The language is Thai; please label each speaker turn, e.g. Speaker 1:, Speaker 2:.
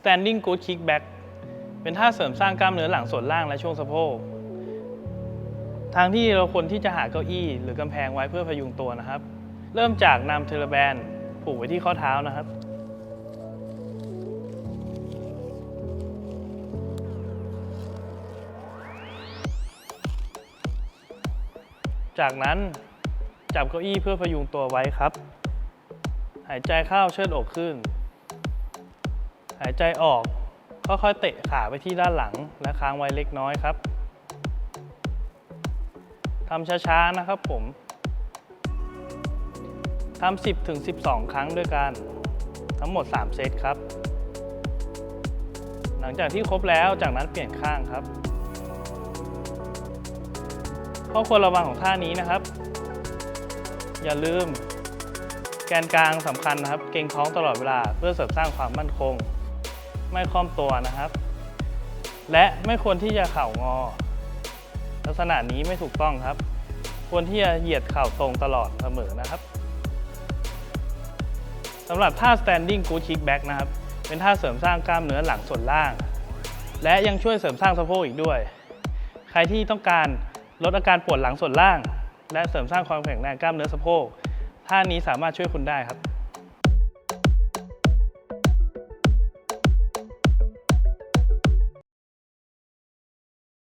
Speaker 1: standing good kickback เป็นท่าเสริมสร้างกล้ามเนื้อหลังส่วนล่างและช่วงสะโพก ทางที่เราควรที่จะหาเก้าอี้หรือกำแพงไว้เพื่อพยุงตัวนะครับ เริ่มจากนำเทเลแบนผูกไว้ที่ข้อเท้านะครับ จากนั้นจับเก้าอี้เพื่อพยุงตัวไว้ครับ หายใจเข้าเชิดอกขึ้น หายใจออก ค่อยๆเตะขาไปที่ด้านหลังและค้างไว้เล็กน้อยครับทำช้าๆนะครับผมทำ10ถึง12 ครั้งด้วยกัน ทั้งหมด 3 เซตครับ หลังจากที่ครบแล้วจากนั้นเปลี่ยนข้างครับข้อควรระวังของท่านี้นะครับ อย่าลืม แกนกลางสำคัญนะครับ เกรงท้องตลอดเวลาเพื่อเสริมสร้างความมั่นคง ไม่คล่อมตัวนะครับ และไม่ควรที่จะเข่างอ ลักษณะนี้ไม่ถูกต้องครับ ควรที่จะเหยียดเข่าตรงตลอดเสมอนะครับสำหรับท่า standing good kick back นะครับ เป็นท่าเสริมสร้างกล้ามเนื้อหลังส่วนล่าง และยังช่วยเสริมสร้างสะโพกอีกด้วย ใครที่ต้องการลดอาการปวดหลังส่วนล่าง และเสริมสร้างความแข็งแรงกล้ามเนื้อสะโพกท่านี้สามารถช่วยคุณได้ครับ